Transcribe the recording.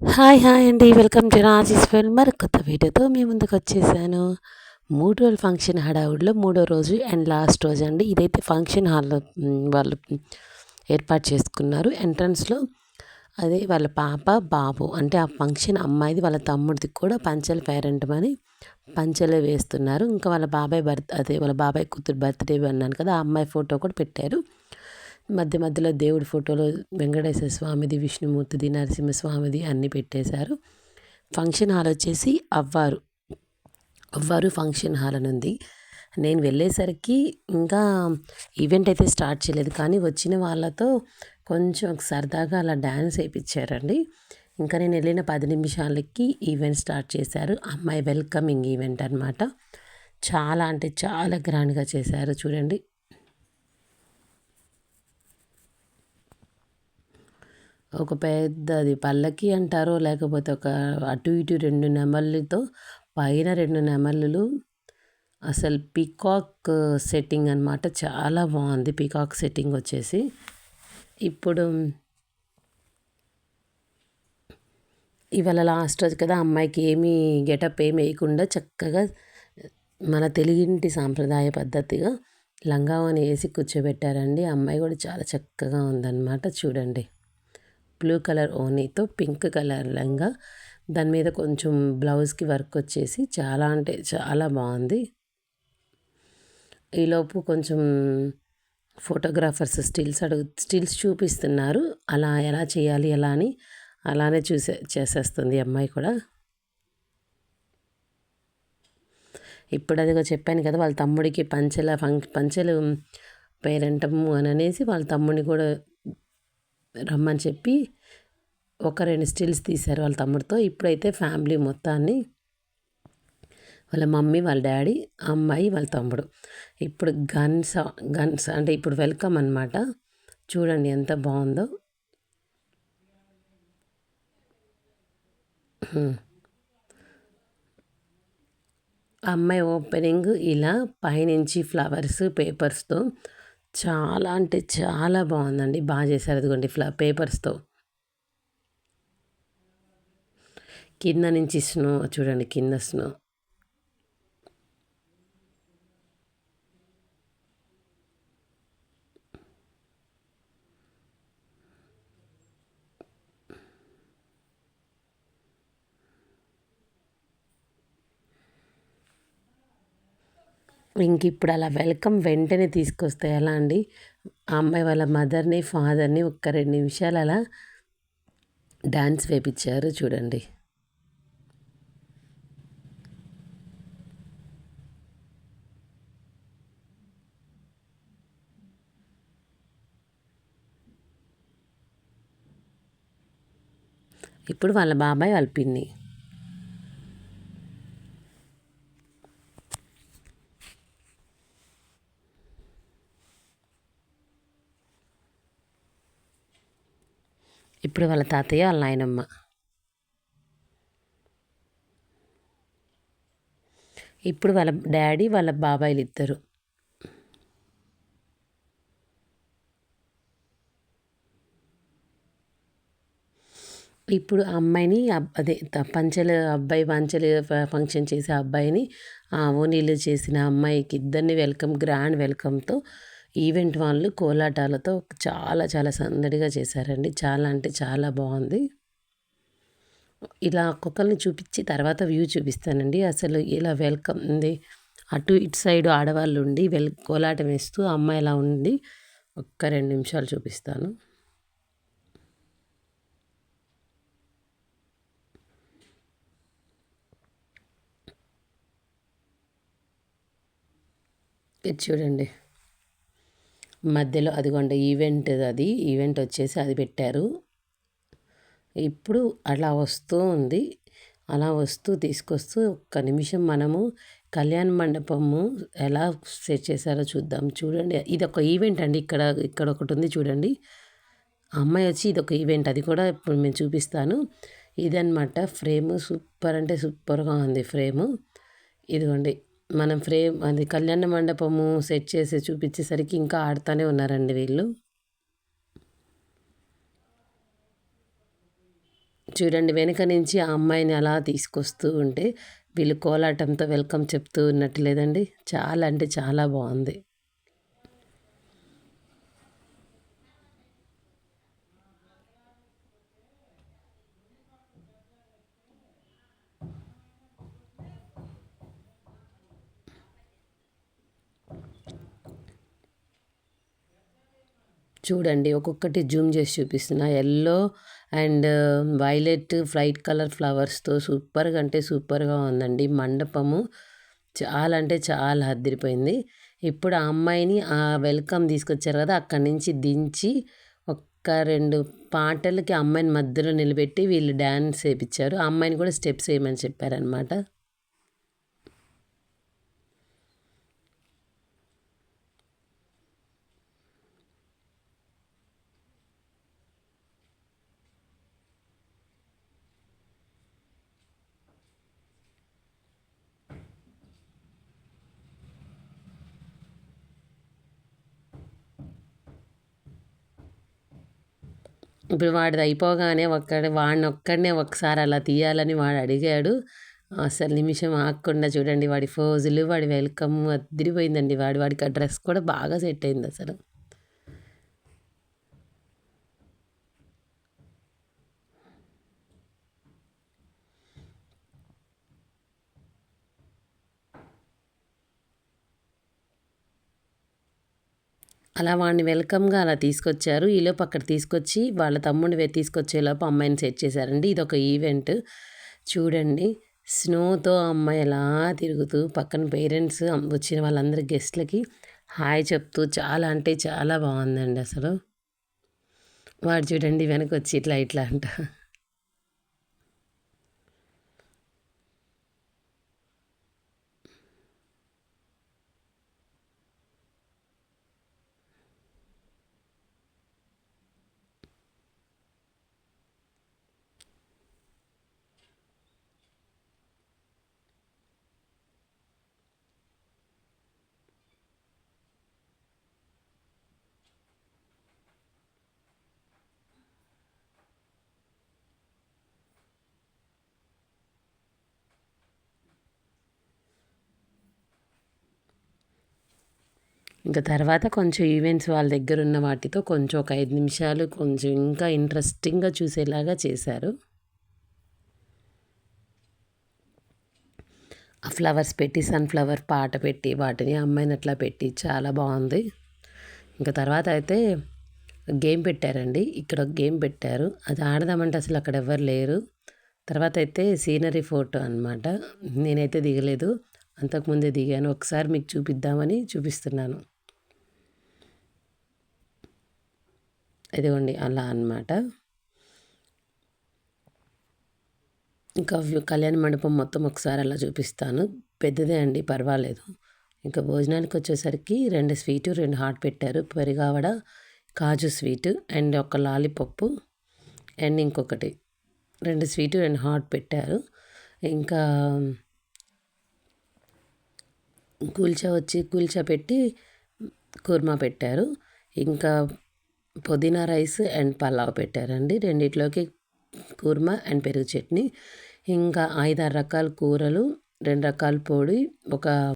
Hi hi అండి. Welcome to Raji's film మరి కొత్త వీడియోతో మీ ముందుకు వచ్చేసాను. మూడు రోజుల ఫంక్షన్ హడావుడిలో మూడో రోజు అండ్ లాస్ట్ రోజు అండి. ఇదైతే ఫంక్షన్ హాల్లో వాళ్ళు ఏర్పాటు చేసుకున్నారు. ఎంట్రన్స్లో అదే వాళ్ళ పాప బాబు అంటే ఆ ఫంక్షన్ అమ్మాయిది వాళ్ళ తమ్ముడిది కూడా పంచల పేరెంట్ అని పంచలే వేస్తున్నారు. ఇంకా వాళ్ళ బాబాయ్ బర్త్ అదే వాళ్ళ బాబాయ్ కూతురు బర్త్డే అన్నాను కదా ఆ అమ్మాయి ఫోటో కూడా పెట్టారు. మధ్య మధ్యలో దేవుడి ఫోటోలో వెంకటేశ్వర స్వామిది విష్ణుమూర్తిది నరసింహస్వామిది అన్నీ పెట్టేశారు. ఫంక్షన్ హాల్ వచ్చేసి అవ్వారు. అవ్వారు ఫంక్షన్ హాల్ అని ఉంది. నేను వెళ్ళేసరికి ఇంకా ఈవెంట్ అయితే స్టార్ట్ చేయలేదు కానీ వచ్చిన వాళ్ళతో కొంచెం సరదాగా అలా డ్యాన్స్ వేయించారండి. ఇంకా నేను వెళ్ళిన పది నిమిషాలకి ఈవెంట్ స్టార్ట్ చేశారు. అమ్మాయి వెల్కమింగ్ ఈవెంట్ అనమాట చాలా అంటే చాలా గ్రాండ్గా చేశారు చూడండి. ఒక పెద్దది పల్లకి అంటారో లేకపోతే ఒక అటు ఇటు రెండు నెమళ్ళతో పైన రెండు నెమళ్ళు అసలు పీకాక్ సెట్టింగ్ అనమాట చాలా బాగుంది పీకాక్ సెట్టింగ్ వచ్చేసి. ఇప్పుడు ఇవాళ లాస్ట్ రోజు కదా అమ్మాయికి ఏమీ గెటప్ ఏమి వేయకుండా చక్కగా మన తెలుగింటి సాంప్రదాయ పద్ధతిగా లంగావని వేసి కూర్చోబెట్టారండి. అమ్మాయి కూడా చాలా చక్కగా ఉందన్నమాట. చూడండి. బ్లూ కలర్ ఓనీతో పింక్ కలర్ లంగా. దాని మీద కొంచెం బ్లౌజ్కి వర్క్ వచ్చేసి చాలా అంటే చాలా బాగుంది. ఈలోపు కొంచెం ఫోటోగ్రాఫర్స్ స్టిల్స్ అడుగు స్టిల్స్ చూపిస్తున్నారు. అలా ఎలా చేయాలి ఎలా అని అలానే చూసే చేసేస్తుంది అమ్మాయి కూడా. ఇప్పుడు అదిగో చెప్పాను కదా వాళ్ళ తమ్ముడికి పంచెల ఫంక్ పంచెలు పేరంటము అని అనేసి వాళ్ళ తమ్ముడిని కూడా రమ్మని చెప్పి ఒక రెండు స్టిల్స్ తీశారు వాళ్ళ తమ్ముడితో. ఇప్పుడైతే ఫ్యామిలీ మొత్తాన్ని వాళ్ళ మమ్మీ వాళ్ళ డాడీ అమ్మాయి వాళ్ళ తమ్ముడు. ఇప్పుడు గన్స్ గన్స్ అంటే ఇప్పుడు వెల్కమ్ అనమాట చూడండి ఎంత బాగుందో. అమ్మాయి ఓపెనింగ్ ఇలా పైనుంచి ఫ్లవర్స్ పేపర్స్తో చాలా అంటే చాలా బాగుందండి. బాగా చేశారు. అదిగోండి ఫ్లా పేపర్స్తో. కింద నుంచి స్నో చూడండి కింద స్నో. ఇంక ఇప్పుడు అలా వెల్కమ్ వెంటనే తీసుకొస్తే ఎలా అండి? ఆ అమ్మాయి వాళ్ళ మదర్ని ఫాదర్ని ఒక్క రెండు నిమిషాలు అలా డ్యాన్స్ వేపించారు చూడండి. ఇప్పుడు వాళ్ళ బాబాయ్ వాళ్ళ పిన్ని. ఇప్పుడు వాళ్ళ తాతయ్య వాళ్ళ నాయనమ్మ. ఇప్పుడు వాళ్ళ డాడీ వాళ్ళ బాబాయిలు ఇద్దరు. ఇప్పుడు అమ్మాయిని అదే పంచలు అబ్బాయి పంచలు ఫంక్షన్ చేసే అబ్బాయిని ఓనీలు చేసిన అమ్మాయికి ఇద్దరిని వెల్కమ్ గ్రాండ్ వెల్కమ్తో ఈవెంట్ వాళ్ళు కోలాటాలతో చాలా చాలా సందడిగా చేశారండి. చాలా అంటే చాలా బాగుంది. ఇలా ఒక్కొక్కరిని చూపించి తర్వాత వ్యూ చూపిస్తానండి. అసలు ఇలా వెల్కమ్ ఉంది. అటు ఇటు సైడ్ ఆడవాళ్ళు ఉండి వెల్ కోలాటం వేస్తూ అమ్మాయి ఇలా ఉండి ఒక్క రెండు నిమిషాలు చూపిస్తాను. ఇది చూడండి. మధ్యలో అదిగోండి ఈవెంట్ అది. ఈవెంట్ వచ్చేసి అది పెట్టారు. ఇప్పుడు అలా వస్తూ ఉంది. అలా వస్తూ తీసుకొస్తూ ఒక్క నిమిషం మనము కళ్యాణ మండపము ఎలా సెట్ చేశారో చూద్దాం. చూడండి ఇది ఒక ఈవెంట్ అండి. ఇక్కడ ఇక్కడ ఒకటి ఉంది చూడండి. అమ్మాయి వచ్చి ఇది ఒక ఈవెంట్ అది కూడా ఇప్పుడు నేను చూపిస్తాను. ఇదనమాట ఫ్రేమ్. సూపర్ అంటే సూపర్గా ఉంది ఫ్రేము. ఇదిగోండి మనం ఫ్రేమ్ అది కళ్యాణ మండపము సెట్ చేసి చూపించేసరికి ఇంకా ఆడుతూనే ఉన్నారండి వీళ్ళు. చూడండి వెనుక నుంచి ఆ అమ్మాయిని అలా తీసుకొస్తూ ఉంటే వీళ్ళు కోలాటంతో వెల్కమ్ చెప్తూ ఉన్నట్టు లేదండి? చాలా అంటే చాలా బాగుంది. చూడండి ఒక్కొక్కటి జూమ్ చేసి చూపిస్తున్నా. Yellow and violet light colour ఫ్లవర్స్తో సూపర్గా అంటే సూపర్గా ఉందండి. మండపము చాలా అంటే చాలా అద్దరిపోయింది ఇప్పుడు ఆ అమ్మాయిని ఆ వెల్కమ్ తీసుకొచ్చారు కదా అక్కడి నుంచి దించి ఒక్క రెండు పాటలకి అమ్మాయిని మధ్యలో నిలబెట్టి వీళ్ళు డ్యాన్స్ వేయించారు ఆ అమ్మాయిని కూడా స్టెప్స్ వేయమని చెప్పారనమాట ఇప్పుడు వాడిది అయిపోగానే ఒక్కడే వాడిని ఒక్కడనే ఒకసారి అలా తీయాలని వాడు అడిగాడు. అసలు నిమిషం ఆగకుండా చూడండి వాడి ఫోజులు వాడి వెల్కమ్ అదిరిపోయిందండి వాడి. వాడికి ఆ డ్రెస్ కూడా బాగా సెట్ అయింది అసలు. అలా వాడిని వెల్కమ్గా అలా తీసుకొచ్చారు. ఈలోపు అక్కడ తీసుకొచ్చి వాళ్ళ తమ్ముడిని తీసుకొచ్చేలోపు అమ్మాయిని సెట్ చేశారండి. ఇది ఒక ఈవెంట్. చూడండి. స్నోతో అమ్మాయి ఎలా తిరుగుతూ పక్కన పేరెంట్స్ వచ్చిన వాళ్ళందరి గెస్ట్లకి హాయ్ చెప్తూ చాలా అంటే చాలా బాగుందండి అసలు. వాడు చూడండి వెనక వచ్చి ఇట్లా ఇట్లా అంట. ఇంకా తర్వాత కొంచెం ఈవెంట్స్ వాళ్ళ దగ్గర ఉన్న వాటితో కొంచెం ఒక ఐదు నిమిషాలు కొంచెం ఇంకా ఇంట్రెస్టింగ్గా చూసేలాగా చేశారు. ఆ ఫ్లవర్స్ పెట్టి సన్ఫ్లవర్ పాట పెట్టి వాటిని అమ్మాయిని అట్లా పెట్టి చాలా బాగుంది. ఇంకా తర్వాత అయితే గేమ్ పెట్టారండి. ఇక్కడ ఒక గేమ్ పెట్టారు. అది ఆడదామంటే అసలు అక్కడ ఎవరు లేరు. తర్వాత అయితే సీనరీ ఫోటో అనమాట నేనైతే దిగలేదు. అంతకుముందే దిగాను. ఒకసారి మీకు చూపిద్దామని చూపిస్తున్నాను. ఇదిగోండి అలా అనమాట ఇంకా కళ్యాణ మండపం మొత్తం ఒకసారి అలా చూపిస్తాను. పెద్దదే అండి పర్వాలేదు. ఇంకా భోజనానికి వచ్చేసరికి రెండు స్వీటు రెండు హాట్ పెట్టారు. పెరిగావడ కాజు స్వీటు అండ్ ఒక లాలీపప్పు అండ్ ఇంకొకటి. రెండు స్వీటు రెండు హాట్ పెట్టారు. ఇంకా కూల్చా వచ్చి కూల్చా పెట్టి కుర్మా పెట్టారు. ఇంకా పుదీనా రైస్ అండ్ పలావ్ పెట్టారండి. రెండిట్లోకి కూర్మా అండ్ పెరుగు చట్నీ. ఇంకా ఐదారు రకాల కూరలు రెండు రకాల పొడి ఒక